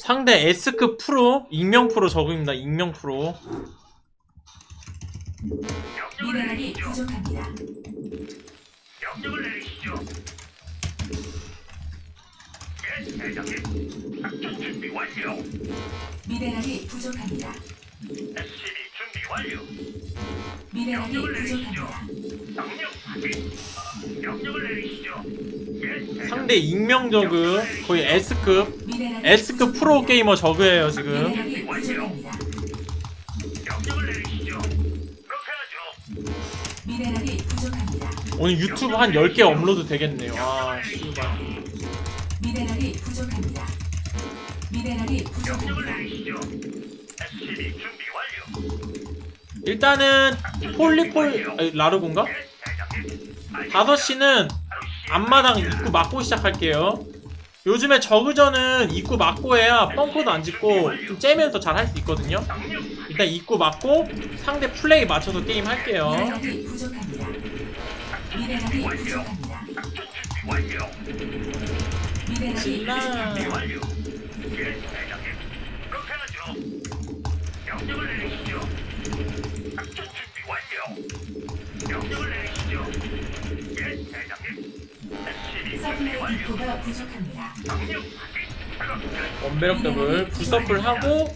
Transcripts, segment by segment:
상대 S급 프로 익명 프로 적입니다. 익명 프로. 미네랄이 부족합니다. 명령을 내리시죠. 예, 대장님. 작전 준비 완료. 미네랄이 부족합니다. SCB 준비 완료. 미네랄이 명령을 내리시죠. 부족합니다. 명령 확인. 명령을 내리시죠. 예, 대장님. 상대 익명 저그 거의 S급 S급 프로 게이머 저그예요 지금. 오늘 유튜브 한 10개 업로드 되겠네요. 아, 씨발. 미네랄이 부족합니다. 미네랄이 부족합니다. 일단은 폴리폴 아니, 라르곤가? 예, 대장님. 알겠습니다. 5시는 앞마당 입구 막고 시작할게요. 요즘에 저그전은 입구 막고 해야 뻥커도 안 짓고 좀 째면서 잘 할 수 있거든요. 일단 입구 막고 상대 플레이 맞춰서 게임 할게요. 미네 디포가 부족합니다. 원배럭 더블 불서플 하고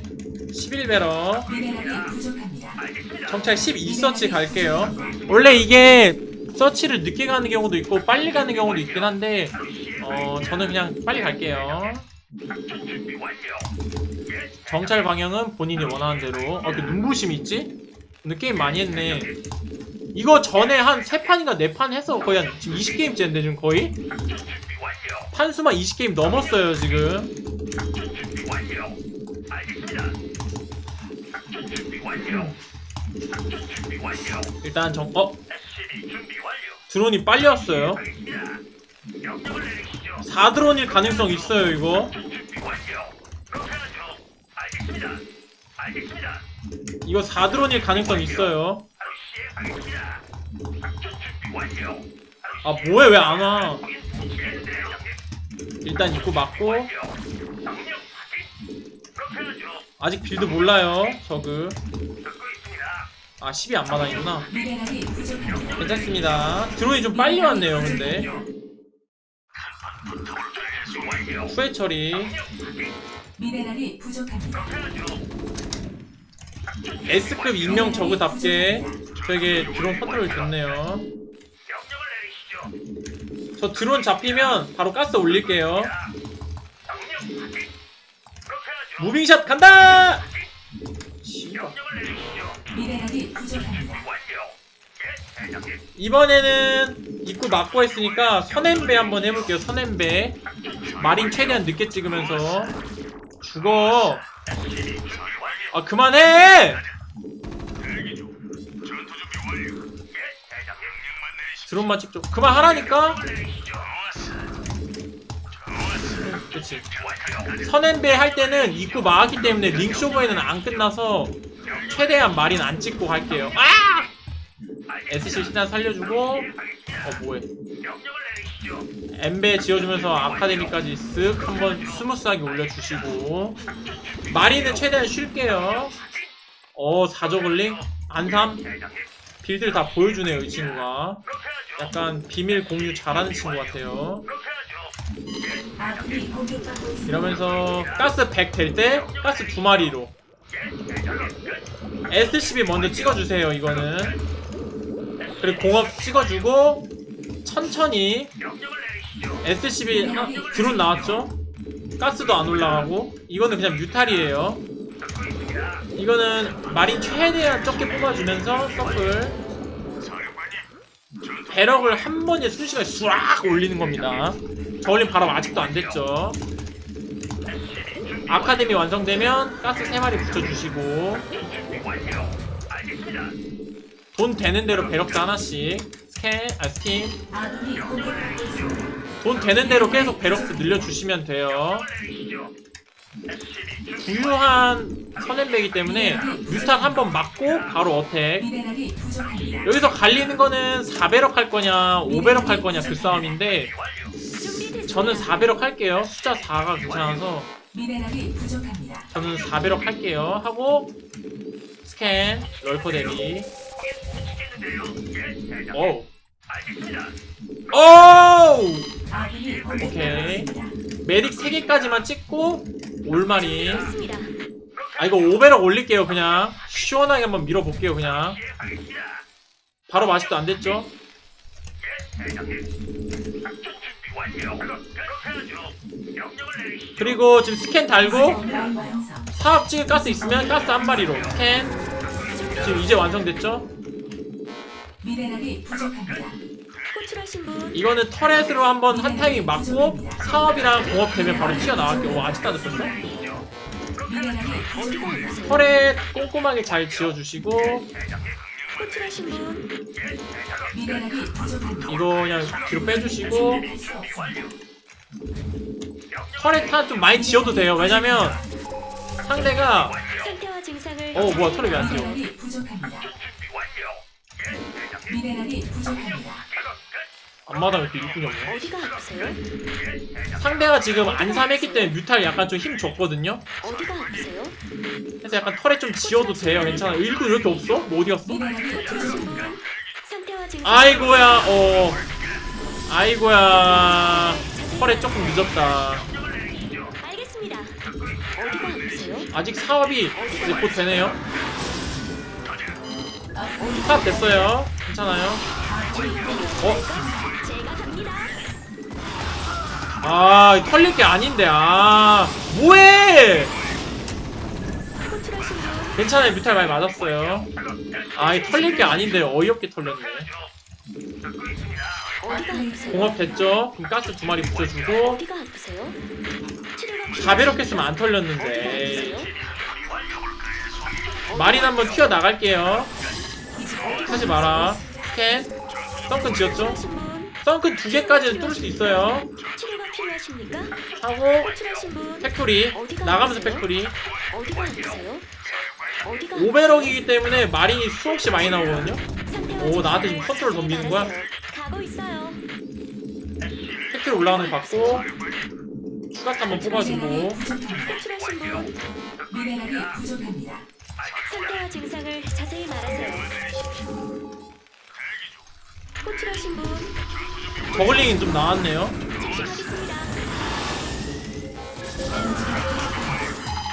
11배럭 미네랄이 부족합니다. 알겠습니다. 정찰 12서치 갈게요. 원래 이게 서치를 늦게 가는 경우도 있고 빨리 가는 경우도 있긴 한데 어 저는 그냥 빨리 갈게요. 정찰 방향은 본인이 원하는 대로. 어, 그 눈부심 있지? 근데 게임 많이 했네. 이거 전에 한 3판인가 4판 해서 거의 한 지금 20게임째인데 지금 거의? 판수만 20게임 넘었어요 지금. 일단 정.. 어? 드론이 빨리 왔어요. 알겠습니다. 명령을 내리시죠. 4드론일 가능성 있어요 이거. 이거 4드론일 가능성 있어요. 아 뭐해 왜 안 와? 일단 입구 막고. 아직 빌드 몰라요 저그. 아 10이 안 마당이구나. 미네랄이 부족합니다. 괜찮습니다. 드론이 좀 빨리 왔네요 근데. 후회 처리. 미네랄이 부족합니다. S급 인명 저그답게 저에게 드론 컨트롤 좋네요. 저 드론 잡히면 바로 가스 올릴게요. 무빙샷 간다! 미네랄이 부족합니다. 이번에는 입구 막고 했으니까 선앤배 한번 해볼게요. 선앤배. 마린 최대한 늦게 찍으면서 죽어. 아 그만해! 드론만 찍죠. 그만하라니까. 그치. 선앤배 할 때는 입구 막았기 때문에 링쇼버에는 안 끝나서 최대한 마린 안 찍고 갈게요. 아! SC 일단 살려주고 어 뭐해. 엠베 지어주면서 아카데미까지 쓱 한번 스무스하게 올려주시고 마린은 최대한 쉴게요 어 사저글링 안삼 빌드를 다 보여주네요 이 친구가. 약간 비밀 공유 잘하는 친구 같아요. 이러면서 가스 100 될 때 가스 두 마리로. SCB 먼저 찍어주세요 이거는 그리고 공업 찍어주고 천천히. SCB 하- 드론 나왔죠? 가스도 안 올라가고 이거는 그냥 뮤탈이에요. 이거는 마린 최대한 적게 뽑아주면서 서플 배럭을 한 번에 순식간에 수락 올리는 겁니다 저울림 바로 아직도 안 됐죠 아카데미 완성되면 가스 3마리 붙여주시고. 돈 되는 대로 배럭스 하나씩 스캔, 아 스팀. 돈 되는 대로 계속 배럭스 늘려주시면 돼요 부유한 선앤배기 때문에 뮤탄 한 번 맞고 바로 어택. 여기서 갈리는 거는 4배럭 할 거냐 5배럭 할 거냐 그 싸움인데. 저는 4배럭 할게요 숫자 4가 괜찮아서. 저는 4배럭 할게요. 하고 스캔 럴퍼 대비. 오. 오! 아군이 공격받고 오케이. 메딕 3개까지만 찍고 올마리. 아 이거 5배럭 올릴게요 그냥. 시원하게 한번 밀어볼게요 그냥. 바로 맛있도 안 됐죠? 그리고 지금 스캔 달고 라인 완성. 사업 찍을 가스 있으면 가스 한 마리로 스캔. 지금 이제 완성됐죠? 미네랄이 부족합니다. 분 이거는 터렛으로 한번 한 타이밍 맞고 사업이랑 공업 되면 바로 튀어나갈게요. 와 아직도 안 아프세요? 터렛 꼼꼼하게 잘 지어주시고 분. 이거 그냥 뒤로 빼주시고. 터렛 하나 좀 많이 지어도 돼요. 왜냐면 상대가 상태와 증상을 어 뭐야 터렛 왜안 지어? 미네랄이 부족합니다. 앞마당 왜 이렇게 일꾼이 없네? 어디가 아프세요? 상대가 지금 안삼했기 때문에 뮤탈 약간 좀 힘 줬거든요. 어디가 아프세요? 그래서 약간 터렛 좀 지어도 돼요. 괜찮아. 일꾼 왜 이렇게 없어? 뭐 어디 갔어? 미네랄이 부족합니다. 상태와 증상 아이고야 어 아이고야 터렛 조금 늦었다. 알겠습니다. 어디가 아프세요? 아직 사업이 이제 곧 되네요. 사업 됐어요. 괜찮아요. 어? 아 털릴 게 아닌데 아 뭐해? 괜찮아요 뮤탈 많이 맞았어요. 아 이 털릴 게 아닌데 어이없게 털렸네. 공업 됐죠? 그럼 가스 두 마리 붙여주고 가베롭게 했으면 안 털렸는데? 마린 한번 튀어 나갈게요. 하지 마라. 스캔. 썬큰 지었죠? 썬큰 두 개까지는 뚫을 수 있어요. 하고 팩토리 나가면서 팩토리 5배럭이기 때문에 마린이 수없이 많이 나오거든요. 오, 나한테 지금 컨트롤 덤비는 거야? 팩토리 올라가는 거 봤고 추가타 한번 뽑아주고 부족합니다. 상태와 증상을 자세히 말하세요. 호출하신 분 저글링이 좀 나왔네요. 즉시 가겠습니다.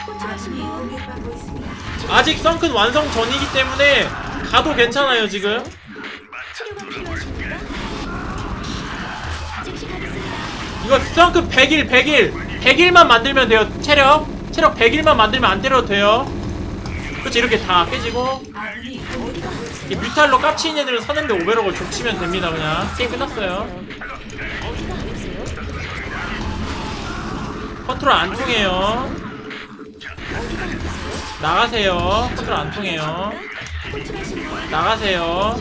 호출하신 아군이 분 공격받고 있습니다. 아직 썬큰 완성 전이기 때문에 가도 괜찮아요 지금. 치료가 필요하십니까? 즉시 가겠습니다. 이거 썬큰 100일 100일 100일만 만들면 돼요 체력 체력 100일만 만들면 안 때려도 돼요 그렇지 이렇게 다 깨지고? 이 뮤탈로 깝치는 애들은 서는데 5배럭을 족치면 됩니다 그냥 게임 끝났어요? 컨트롤 안 통해요? 나가세요 컨트롤 안 통해요 나가세요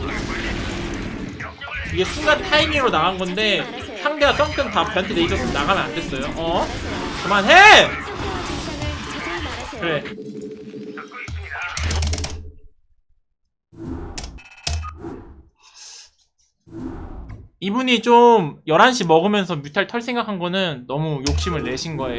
이게 순간 타이밍으로 나간 건데 상대가 썬큰 다 변태 돼 있었으면 나가면 안 됐어요 어? 그만해! 그래 이분이 좀 11시 먹으면서 뮤탈 털 생각한 거는 너무 욕심을 내신 거예요